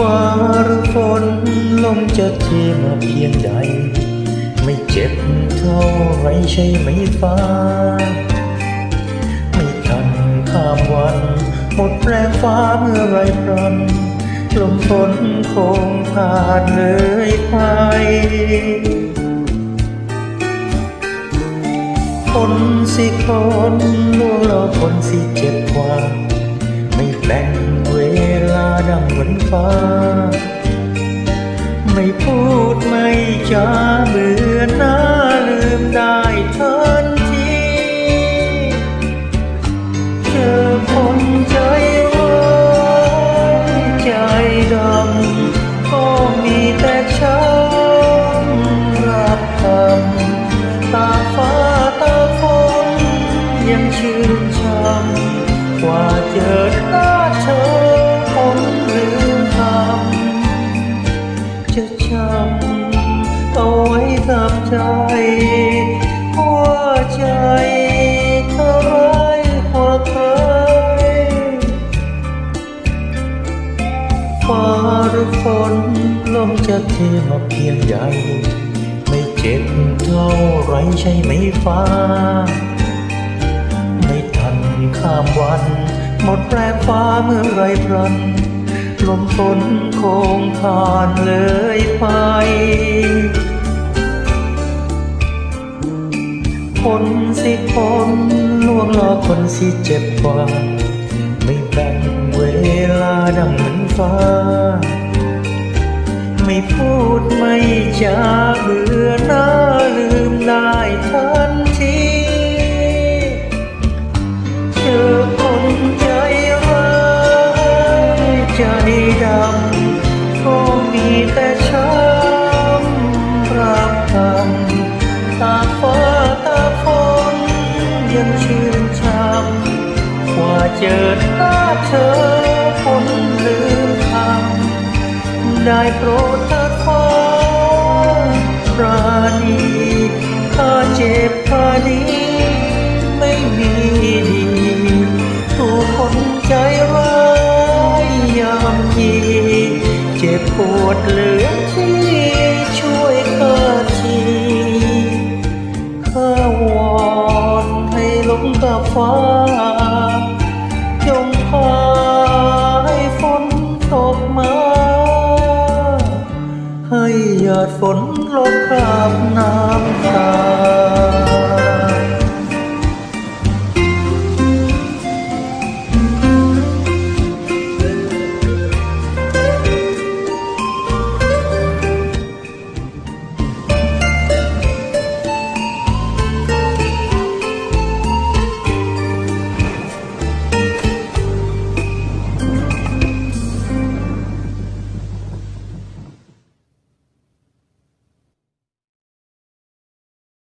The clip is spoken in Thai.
ฟ้าหรือฝนลมจะเทมาเพียงใด ไม่เจ็บเท่าไรใช่ไหมฟ้า ไม่ทันข้ามวันหมดแรงฟ้าเมื่อไรพรันลมฝนคงผ่านเลยไปคนสิคนล่วงเราคนสิเจ็บกว่า ไม่แบ่ง ดังเหมือนฟ้า ไม่พูดไม่จาเบื่อหน้าลืมได้ทันทีเจอคนใจร้ายใจดำก็มีแต่ช้ำรับคำตาฟ้าตาฝนยังชื่นช่ำกว่าเจอหน้าเธอำจะจำเอาไว้กับใจหัวใจเธอร้ายกว่าใครฟ้าหรือฝนลมจะเทมาเพียงใดไม่เจ็บเท่าไรใช่ไหมฟ้า ไม่ทันข้ามวัน หมดแรงฟ้าเมื่อไรพรัน ลมฝนคงผ่านเลยไป คนสิคนล่วงรอคนสิเจ็บกว่า ไม่แบ่งเวลาดังเหมือนฟ้า ไม่พูดไม่จาเบื่อหน้าลืมได้ ยังชื่นช่ำกว่าเจอหน้าเธอคนลืมคำได้โปรดเถิดฟ้าปราณีถ้าเจ็บพานี้ไม่มีดีถูกคนใจร้ายยามยีเจ็บปวดเหลือ ฟ้า จงพายฝนตกมา ให้หยาดฝนลดคราบน้ำตา